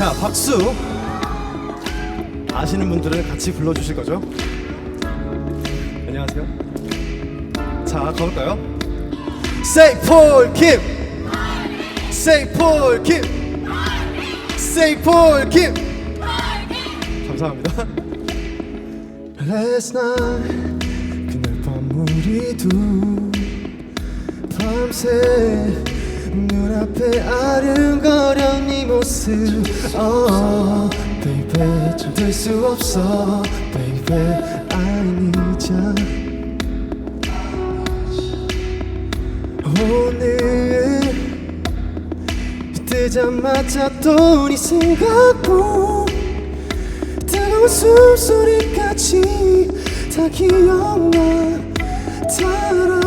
자, 박수. 아시는 분들은 같이 불러주실 거죠? 안녕하세요. 자, 가볼까요? Say Paul Kim. Say Paul Kim. Say Paul Kim. 감사합니다. Last night 그날 밤 우리 둘 밤새 눈 앞에 아른거려 네 모습. oh, Baby 잠들 수 없어 Baby I need ya 오늘 뜨자마자 또 네 생각뿐 뜨거운 숨소리까지 다 기억나. 달아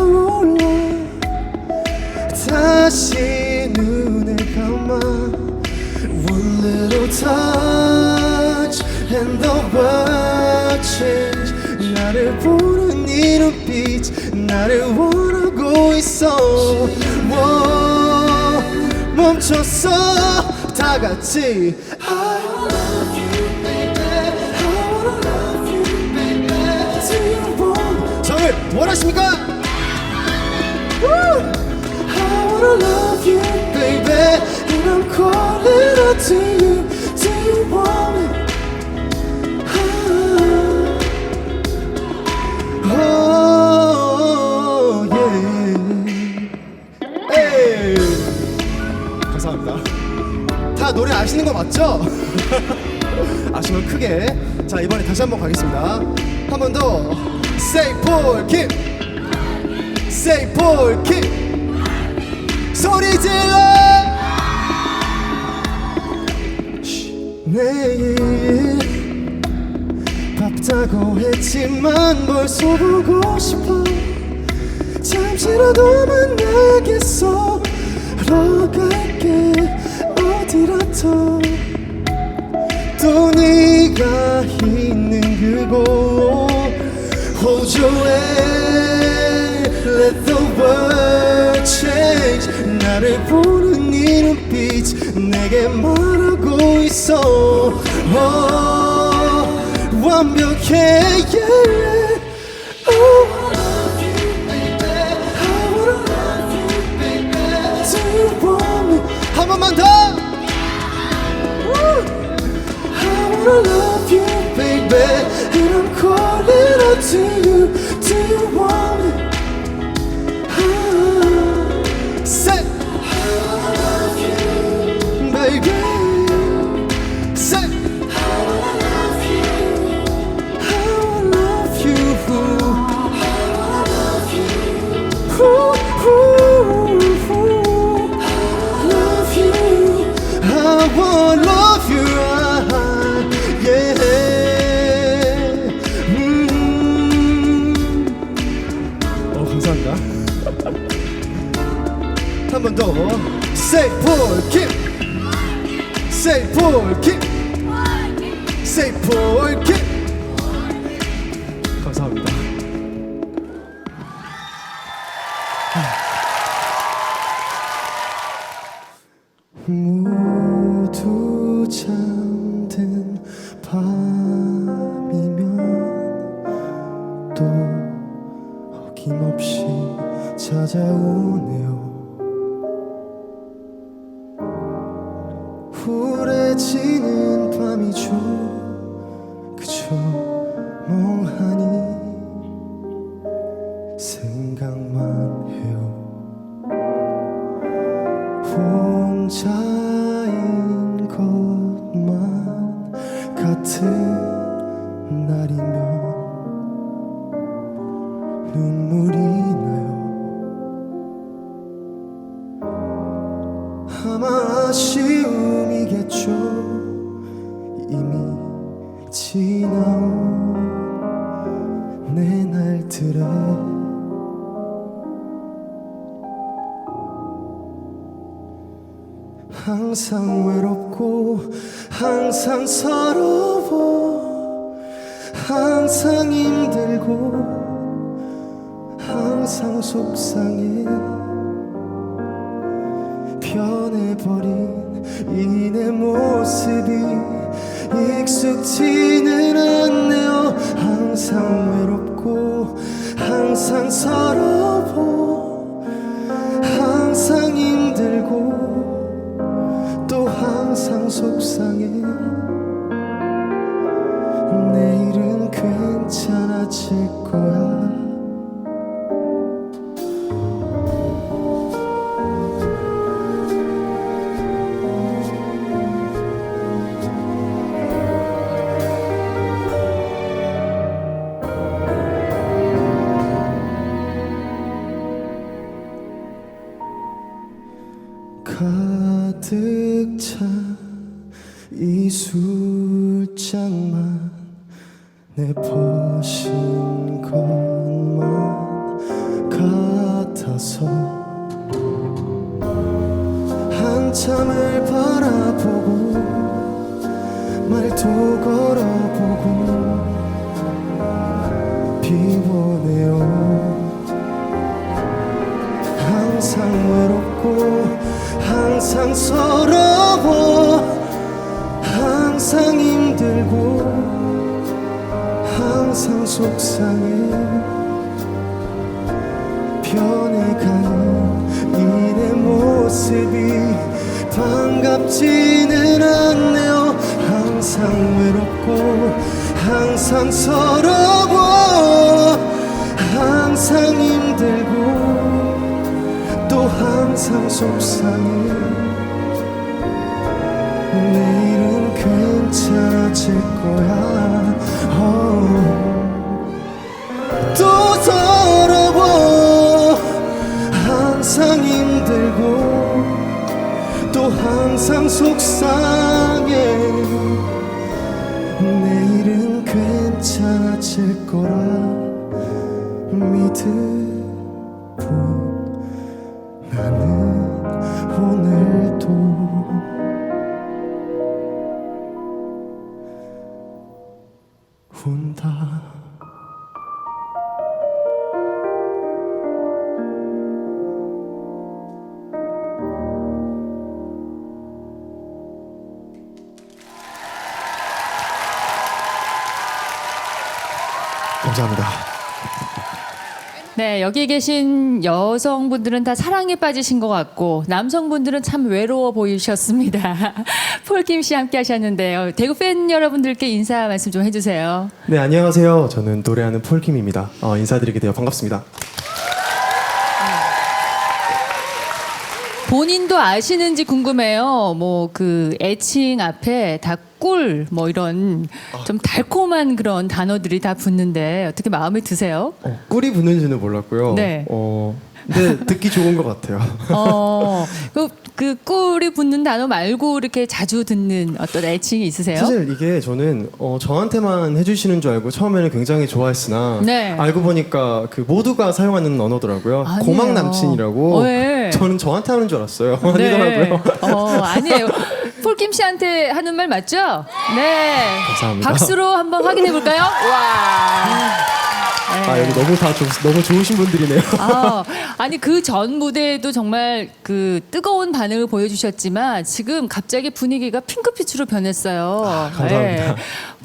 One little touch and the world change 나를 보는 이 눈빛 나를 원하고 있어 Whoa, 멈췄어 다 같이 I love you baby I wanna love you baby Do you want 저를 원하십니까? Woo! I wanna love you, to you. Do you want me? Oh, yeah. Hey. 감사합니다. 다 노래 아시는 거 맞죠? 아시면 크게. 자 이번에 다시 한번 가겠습니다. 한 번 더. Say Paul Kim. Say Paul Kim. 소리 질러 내일 바쁘다고 했지만 벌써 보고 싶어. 잠시라도 만나겠어. 하러 갈게. 어디라도. 또 네가 있는 그곳. Hold your hand Let the world change. 나를 눈빛 내게 말하고 있어 oh, 완벽해 yeah. oh? 한 번만 더! I wanna love you, baby, and I'm calling out to you. Say Paul Kim. Say Paul Kim. Say Paul Kim. 감사합니다. 항상 외롭고 항상 서러워 항상 힘들고 항상 속상해. 변해버린 이 내 모습 모습이 익숙지는 않네요. 항상 외롭고 항상 서러워 항상 힘들고 속상해. 내일은 괜찮아질 거야 속상해. 변해가는 이 내 모습이 반갑지는 않네요. 항상 외롭고 항상 서러워. 항상 힘들고 또 항상 속상해. 내일은 괜찮아질 거야 항상 속상 감사합니다. 네, 여기 계신 여성분들은 다 사랑에 빠지신 것 같고 남성분들은 참 외로워 보이셨습니다. 폴킴 씨 함께 하셨는데요. 대구 팬 여러분들께 인사 말씀 좀 해주세요. 네 안녕하세요. 저는 노래하는 폴킴입니다. 어, 인사드리게 되어 반갑습니다. 본인도 아시는지 궁금해요. 뭐 그 애칭 앞에 다꿀뭐 이런 좀 달콤한 그런 단어들이 다 붙는데 어떻게 마음에 드세요? 어, 꿀이 붙는지는 몰랐고요. 네. 어, 근데 듣기 좋은 것 같아요. 어, 그, 그 꿀이 붙는 단어 말고 이렇게 자주 듣는 어떤 애칭이 있으세요? 사실 이게 저는 어, 저한테만 해주시는 줄 알고 처음에는 굉장히 좋아했으나 네. 알고 보니까 그 모두가 사용하는 언어더라고요. 아니에요. 고막 남친이라고. 어, 네. 저는 저한테 하는 줄 알았어요. 네. 아니더라고요. 어, 아니에요. 폴킴 씨한테 하는 말 맞죠? 네. 감사합니다. 박수로 한번 확인해 볼까요? 와. 아 여기 너무 다 좋, 너무 좋으신 분들이네요. 아, 아니 그 전 무대에도 정말 그 뜨거운 반응을 보여주셨지만 지금 갑자기 분위기가 핑크빛으로 변했어요. 아, 감사합니다. 예.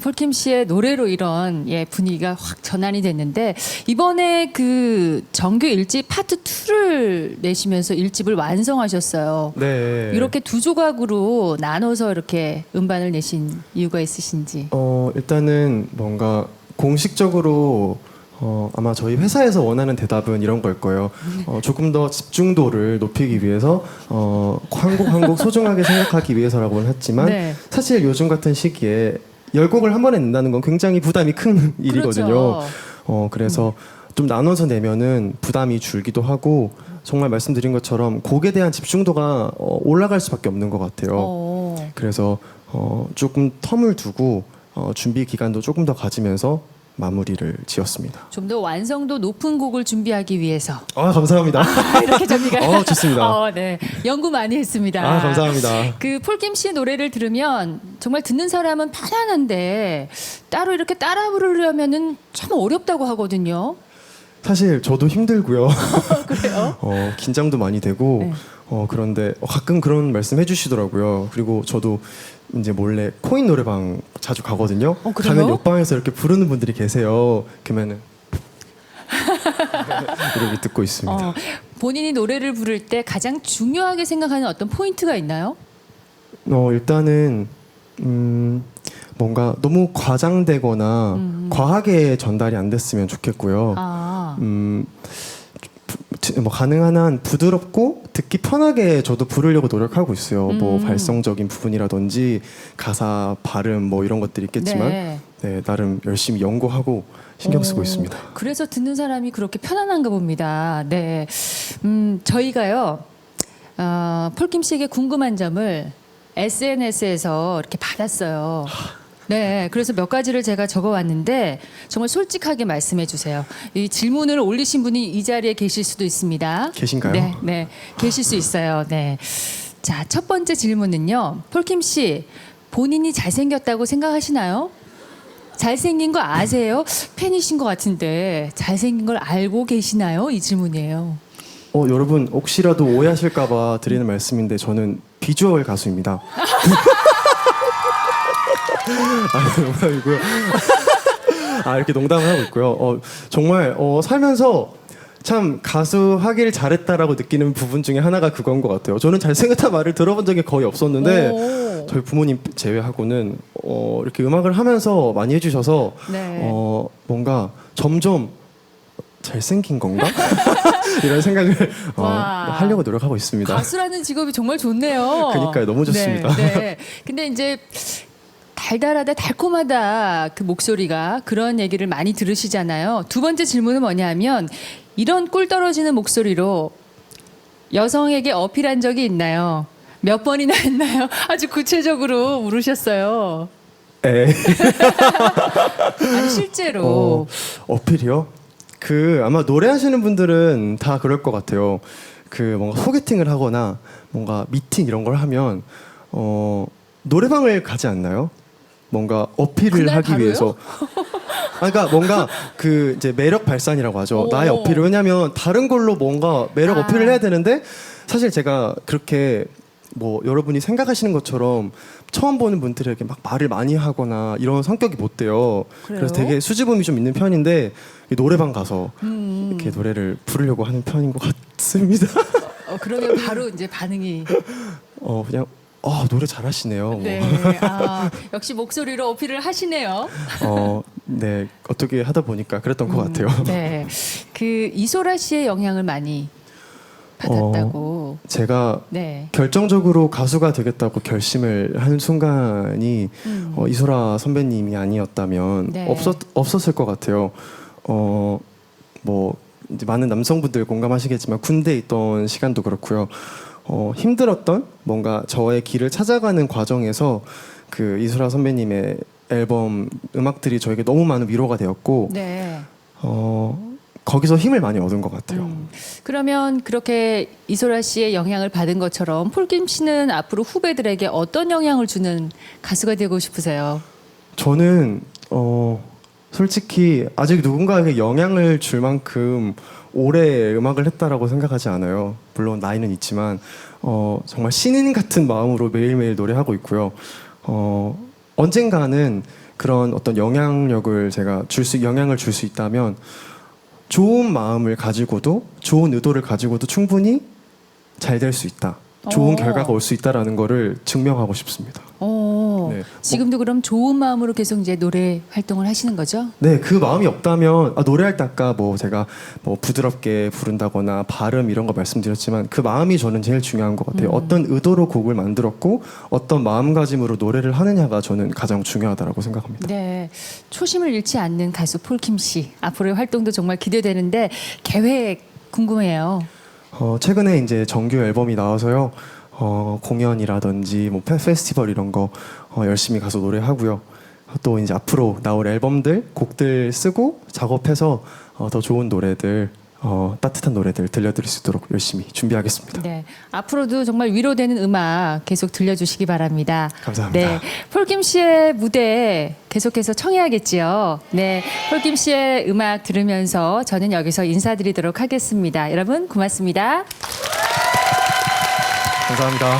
폴킴 씨의 노래로 이런 예, 분위기가 확 전환이 됐는데 이번에 그 정규 일집 파트 2를 내시면서 일집을 완성하셨어요. 네. 이렇게 두 조각으로 나눠서 이렇게 음반을 내신 이유가 있으신지. 어 일단은 뭔가 공식적으로 어, 아마 저희 회사에서 원하는 대답은 이런 걸 거예요. 어, 조금 더 집중도를 높이기 위해서 어, 한곡한곡 소중하게 생각하기 위해서라고는 했지만 네. 사실 요즘 같은 시기에 열 곡을 한 번에 낸다는 건 굉장히 부담이 큰 일이거든요. 그렇죠. 어, 그래서 좀 나눠서 내면은 부담이 줄기도 하고 정말 말씀드린 것처럼 곡에 대한 집중도가 어, 올라갈 수밖에 없는 것 같아요. 어. 그래서 어, 조금 텀을 두고 어, 준비 기간도 조금 더 가지면서 마무리를 지었습니다. 좀 더 완성도 높은 곡을 준비하기 위해서 아 감사합니다. 이렇게 정리가. 어, 좋습니다. 어, 네. 연구 많이 했습니다. 아 감사합니다. 그 폴킴 씨 노래를 들으면 정말 듣는 사람은 편안한데 따로 이렇게 따라 부르려면은 참 어렵다고 하거든요. 사실 저도 힘들고요. 그래요? 어, 긴장도 많이 되고 네. 어, 그런데 가끔 그런 말씀 해주시더라고요. 그리고 저도 이제 몰래 코인 노래방 자주 가거든요. 어, 그래요? 가면 옆방에서 이렇게 부르는 분들이 계세요. 그러면은 이렇게 듣고 있습니다. 어, 본인이 노래를 부를 때 가장 중요하게 생각하는 어떤 포인트가 있나요? 어, 일단은 음, 뭔가 너무 과장되거나 과하게 전달이 안 됐으면 좋겠고요. 음. 아, 음, 부- 뭐 가능한 한 부드럽고 듣기 편하게 저도 부르려고 노력하고 있어요. 뭐 음. 발성적인 부분이라든지 가사 발음 뭐 이런 것들이 있겠지만 네. 네, 나름 열심히 연구하고 신경 쓰고 오, 있습니다. 그래서 듣는 사람이 그렇게 편안한가 봅니다. 네. 음, 저희가요, 어, 폴킴 씨에게 궁금한 점을 SNS에서 이렇게 받았어요. 네. 그래서 몇 가지를 제가 적어 왔는데 정말 솔직하게 말씀해 주세요. 이 질문을 올리신 분이 이 자리에 계실 수도 있습니다. 계신가요? 네. 네. 계실 수 있어요. 네. 자, 첫 번째 질문은요. 폴킴 씨, 본인이 잘생겼다고 생각하시나요? 잘생긴 거 아세요? 팬이신 것 같은데 잘생긴 걸 알고 계시나요? 이 질문이에요. 어, 여러분 혹시라도 오해하실까봐 드리는 말씀인데 저는 비주얼 가수입니다. 아, 농담이고요. 아 이렇게 농담을 하고 있고요. 어, 정말 어, 살면서 참 가수 하길 잘했다라고 느끼는 부분 중에 하나가 그건 것 같아요. 저는 잘생겼다 말을 들어본 적이 거의 없었는데 오. 저희 부모님 제외하고는 어, 이렇게 음악을 하면서 많이 해주셔서 네. 어, 뭔가 점점 잘생긴 건가 이런 생각을 어, 와. 하려고 노력하고 있습니다. 가수라는 직업이 정말 좋네요. 그러니까요. 너무 좋습니다. 네, 네. 근데 이제 달달하다 달콤하다 그 목소리가 그런 얘기를 많이 들으시잖아요. 두 번째 질문은 뭐냐면 이런 꿀 떨어지는 목소리로 여성에게 어필한 적이 있나요? 몇 번이나 했나요? 아주 구체적으로 물으셨어요. 에. 아니 실제로 어, 어필이요? 그 아마 노래하시는 분들은 다 그럴 것 같아요. 그 뭔가 소개팅을 하거나 뭔가 미팅 이런 걸 하면 어 노래방을 가지 않나요? 뭔가 어필을 그날 하기 바로요? 위해서. 아, 그러니까 뭔가 그 이제 매력 발산이라고 하죠. 오. 나의 어필을 왜냐하면 다른 걸로 뭔가 매력 아. 어필을 해야 되는데 사실 제가 그렇게 뭐 여러분이 생각하시는 것처럼 처음 보는 분들에게 막 말을 많이 하거나 이런 성격이 못 돼요. 그래요? 그래서 되게 수줍음이 좀 있는 편인데 이 노래방 가서 음. 이렇게 노래를 부르려고 하는 편인 것 같습니다. 어, 그러면 바로 이제 반응이 어 그냥 아 노래 잘하시네요. 뭐. 네. 아, 역시 목소리로 어필을 하시네요. 어, 네 어떻게 하다 보니까 그랬던 것 같아요. 네. 그 이소라 씨의 영향을 많이 받았다고. 제가 네. 결정적으로 가수가 되겠다고 결심을 한 순간이 음. 어, 이소라 선배님이 아니었다면 네. 없었 없었을 것 같아요. 어 뭐 이제 많은 남성분들 공감하시겠지만 군대에 있던 시간도 그렇고요. 어, 힘들었던 뭔가 저의 길을 찾아가는 과정에서 그 이소라 선배님의 앨범 음악들이 저에게 너무 많은 위로가 되었고 네. 어, 거기서 힘을 많이 얻은 것 같아요. 음. 그러면 그렇게 이소라 씨의 영향을 받은 것처럼 폴김 씨는 앞으로 후배들에게 어떤 영향을 주는 가수가 되고 싶으세요? 저는 어 솔직히 아직 누군가에게 영향을 줄 만큼 오래 음악을 했다라고 생각하지 않아요. 물론 나이는 있지만 어 정말 신인 같은 마음으로 매일매일 노래하고 있고요. 어 언젠가는 그런 어떤 영향력을 제가 줄 수 영향을 줄 수 있다면 좋은 마음을 가지고도 좋은 의도를 가지고도 충분히 잘 될 수 있다. 좋은 어. 결과가 올 수 있다라는 거를 증명하고 싶습니다. 어, 네. 지금도 그럼 좋은 마음으로 계속 이제 노래 활동을 하시는 거죠? 네, 그 마음이 없다면 아, 노래할 때 아까 뭐 제가 뭐 부드럽게 부른다거나 발음 이런 거 말씀드렸지만 그 마음이 저는 제일 중요한 것 같아요. 어떤 의도로 곡을 만들었고 어떤 마음가짐으로 노래를 하느냐가 저는 가장 중요하다라고 생각합니다. 네. 초심을 잃지 않는 가수 폴킴 씨. 앞으로의 활동도 정말 기대되는데 계획 궁금해요. 어, 최근에 이제 정규 앨범이 나와서요. 어, 공연이라든지 뭐 페- 페스티벌 이런 거 어, 열심히 가서 노래하고요. 또 이제 앞으로 나올 앨범들 곡들 쓰고 작업해서 어, 더 좋은 노래들 어, 따뜻한 노래들 들려드릴 수 있도록 열심히 준비하겠습니다. 네. 앞으로도 정말 위로되는 음악 계속 들려주시기 바랍니다. 감사합니다. 네. 폴김 씨의 무대 계속해서 청해야겠지요. 네. 폴김 씨의 음악 들으면서 저는 여기서 인사드리도록 하겠습니다. 여러분 고맙습니다. 감사합니다.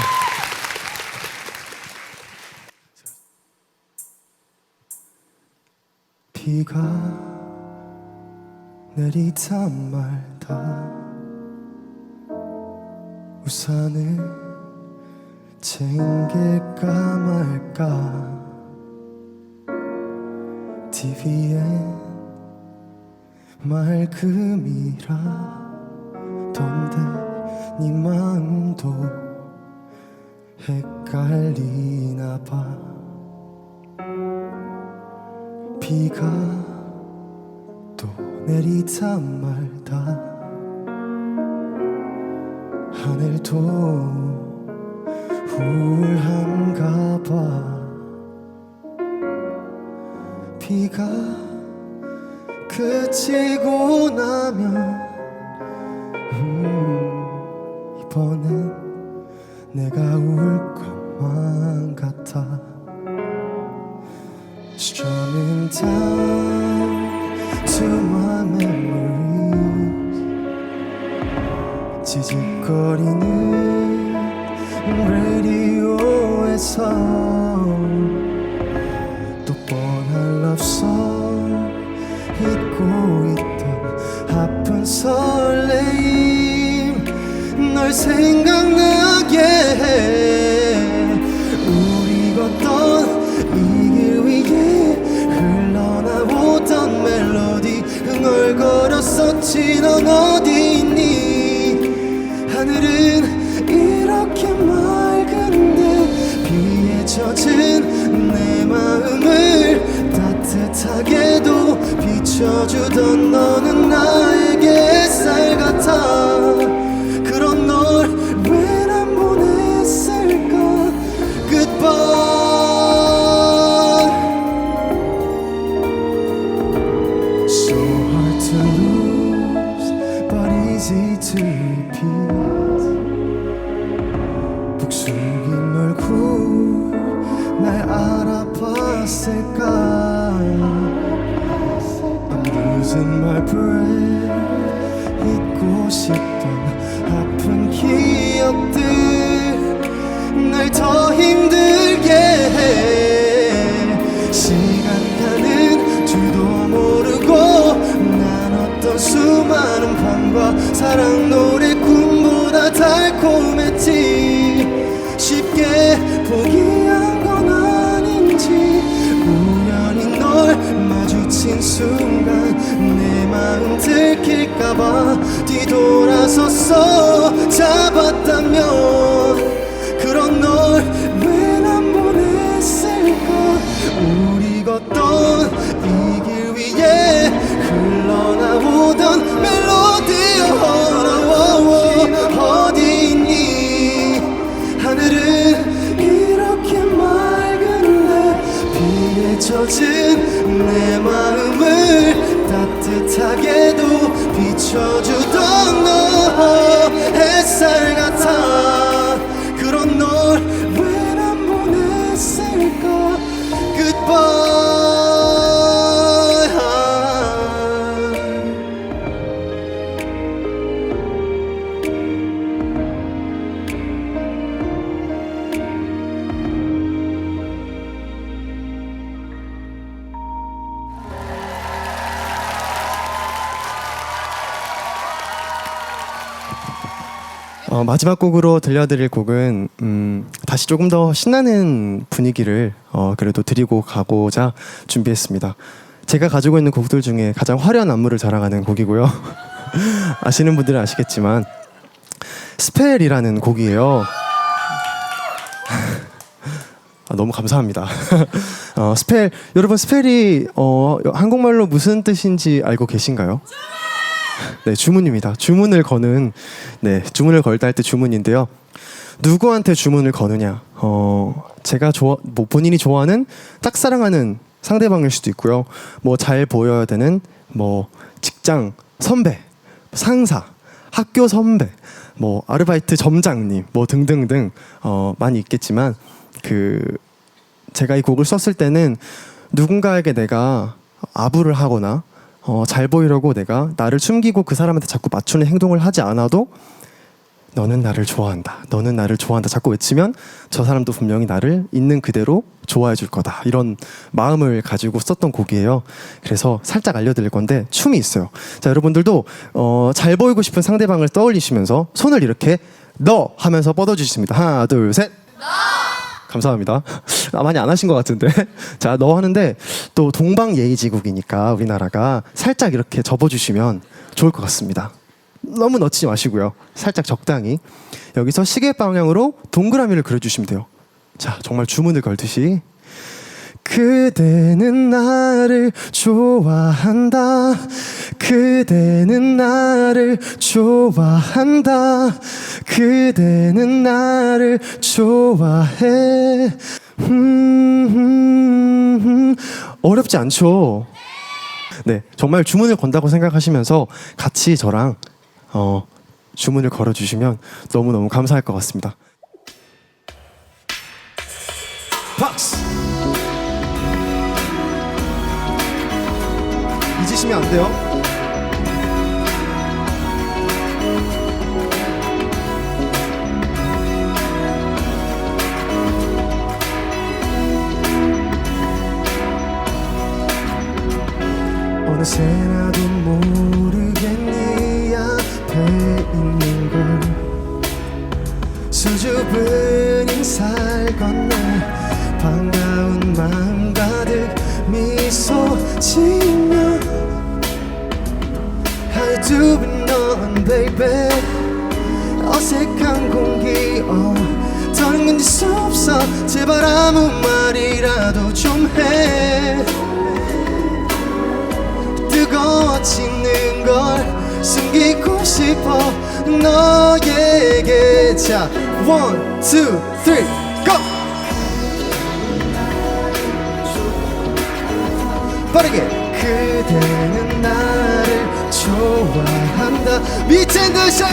비가 내리다 말다 우산을 챙길까 말까 TV엔 맑음이라던데 네 마음도 헷갈리나 봐. 비가 또 내리다 말다. 하늘도 우울한가 봐. 비가 그치고 나면 음, 이번엔 내가 울 것만 같아 Strumming down to my memories 지직거리는 easy to repeat 북숙인 얼굴 날 알아봤을까 losing my breath 잊고 싶던 아픈 기억들 날더 밤과 사랑 노래 꿈보다 달콤했지. 쉽게 포기한 건 아닌지. 우연히 널 마주친 순간 내 마음 들킬까봐 뒤돌아섰어. 잡았다면 그런 널 어, 마지막 곡으로 들려드릴 곡은 음, 다시 조금 더 신나는 분위기를 어, 그래도 드리고 가고자 준비했습니다. 제가 가지고 있는 곡들 중에 가장 화려한 안무를 자랑하는 곡이고요. 아시는 분들은 아시겠지만 스펠이라는 곡이에요. 아, 너무 감사합니다. 어, 스펠 여러분 스펠이 어, 한국말로 무슨 뜻인지 알고 계신가요? 네, 주문입니다. 주문을 거는 네, 주문을 걸다 할 때 주문인데요. 누구한테 주문을 거느냐? 어, 제가 좋아 뭐 본인이 좋아하는 짝사랑하는 상대방일 수도 있고요. 뭐 잘 보여야 되는 뭐 직장 선배, 상사, 학교 선배, 뭐 아르바이트 점장님, 뭐 등등등 어, 많이 있겠지만 그 제가 이 곡을 썼을 때는 누군가에게 내가 아부를 하거나 어, 잘 보이려고 내가 나를 숨기고 그 사람한테 자꾸 맞추는 행동을 하지 않아도 너는 나를 좋아한다. 너는 나를 좋아한다. 자꾸 외치면 저 사람도 분명히 나를 있는 그대로 좋아해 줄 거다. 이런 마음을 가지고 썼던 곡이에요. 그래서 살짝 알려드릴 건데 춤이 있어요. 자, 여러분들도 어, 잘 보이고 싶은 상대방을 떠올리시면서 손을 이렇게 너 하면서 뻗어주십니다. 하나, 둘, 셋. 감사합니다. 아, 많이 안 하신 것 같은데. 자, 너 하는데 또 동방 예의지국이니까 우리나라가 살짝 이렇게 접어주시면 좋을 것 같습니다. 너무 넣지 마시고요. 살짝 적당히. 여기서 시계 방향으로 동그라미를 그려주시면 돼요. 자, 정말 주문을 걸듯이. 그대는 나를 좋아한다. 그대는 나를 좋아한다. 그대는 나를 좋아해. 어렵지 않죠? 네, 정말 주문을 건다고 생각하시면서 같이 저랑 어, 주문을 걸어주시면 너무너무 감사할 것 같습니다. 박 스! 잊으시면 안 돼요. 어느새 나도 모르게 네 앞에 있는 걸 수줍은 인사를 건네 반가운 마음 do we know baby 어색한 공기 어, 더는 견딜 수 없어. 제발 아무 말이라도 좀해. 뜨거워지는 걸 숨기고 싶어. 너에게 자 one two three go 빠르게. 그대는 나를 좋아한다. 미친 듯이.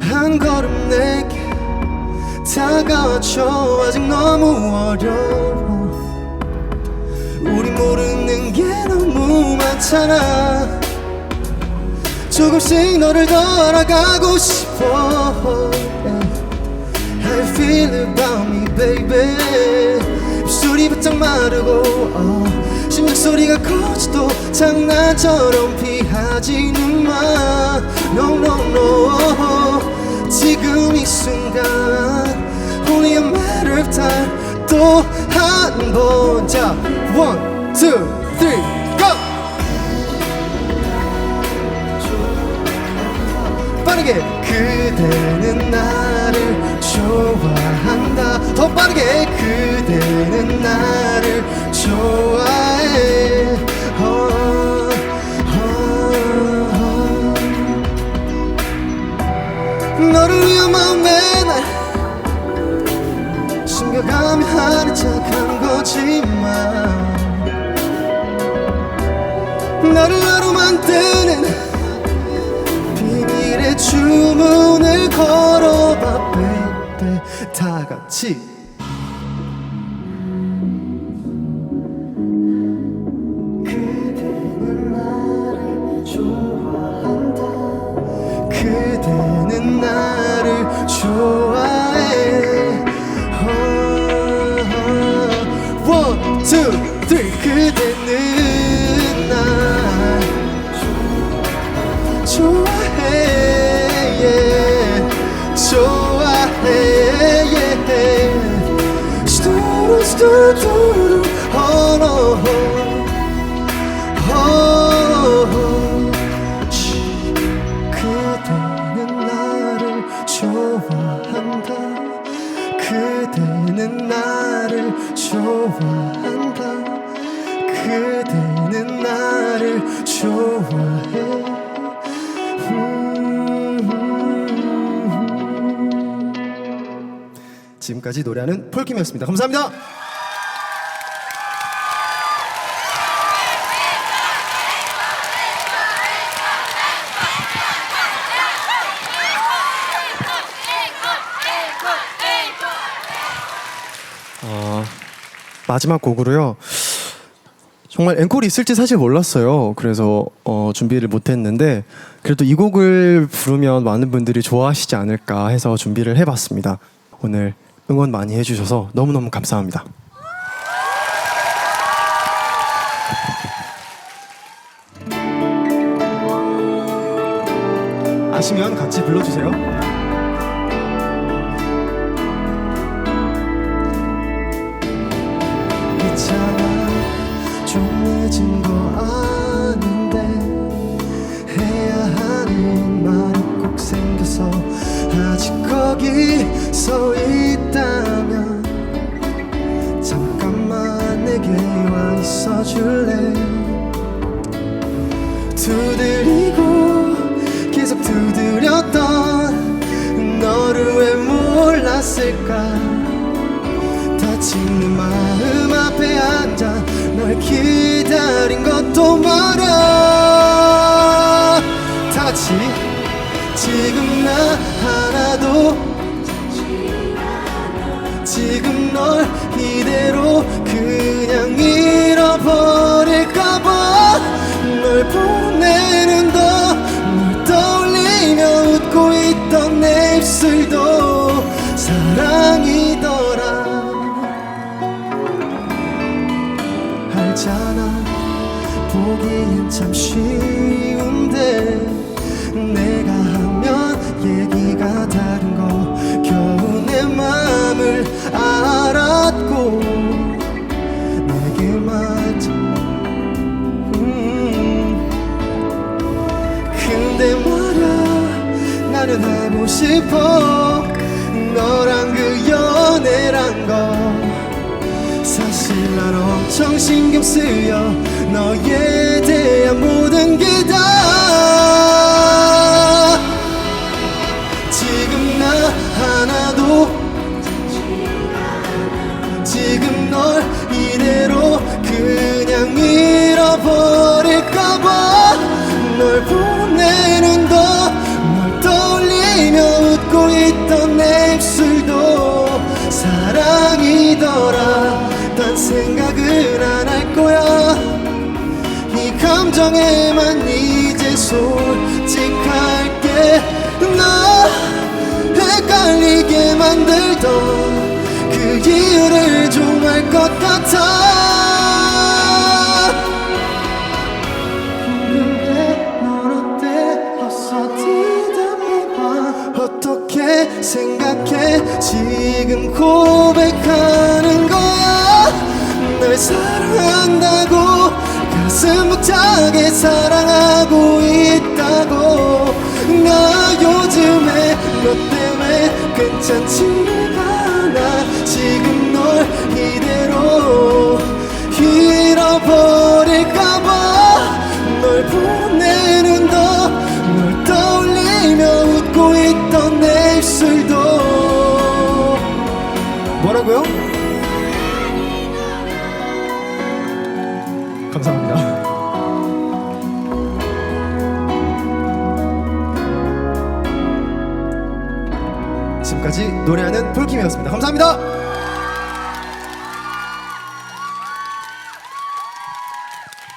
한 걸음 내게 다가와줘. 아직 너무 어려워 많잖아 조금씩 너를 더 알아가고 싶어 you feel about me baby 입술이 바짝 마르고 어, 심장 소리가 커져도 장난처럼 피하지는 마 No no no 지금 이 순간 Only a matter of time 또 한번자 One two three 빠르게 그대는 나를 좋아한다 더 빠르게 그대는 나를 좋아해 어, 어, 어. 너를 위한 마음에 날 숨겨가며 하는 척한 거지만 나를 나로 만드는 주문을 걸어봐 baby. 다 같이 그대는 나를 좋아한다 그대는 나를 좋아해 지금까지 노래하는 폴킴이었습니다. 감사합니다. 에이콘 에이콘 마지막 곡으로요. 정말 앵콜이 있을지 사실 몰랐어요. 그래서 어, 준비를 못했는데 그래도 이 곡을 부르면 많은 분들이 좋아하시지 않을까 해서 준비를 해봤습니다. 오늘 응원 많이 해주셔서 너무너무 감사합니다. 아시면 같이 불러주세요. 같이 지금 나 하나도 지금 널 이대로 그냥 잃어버릴까봐 싶어. 너랑 그 연애란 거. 사실 난 엄청 신경 쓰여 너에 만들던 그 이유를 좀 알 것 같아. 근데 넌 어때? 어서 대답해봐. 어떻게 생각해? 지금 고백하는 거야? 널 사랑한다고 가슴 벅차게 사랑하고 있 괜찮 폴킴이었습니다. 감사합니다.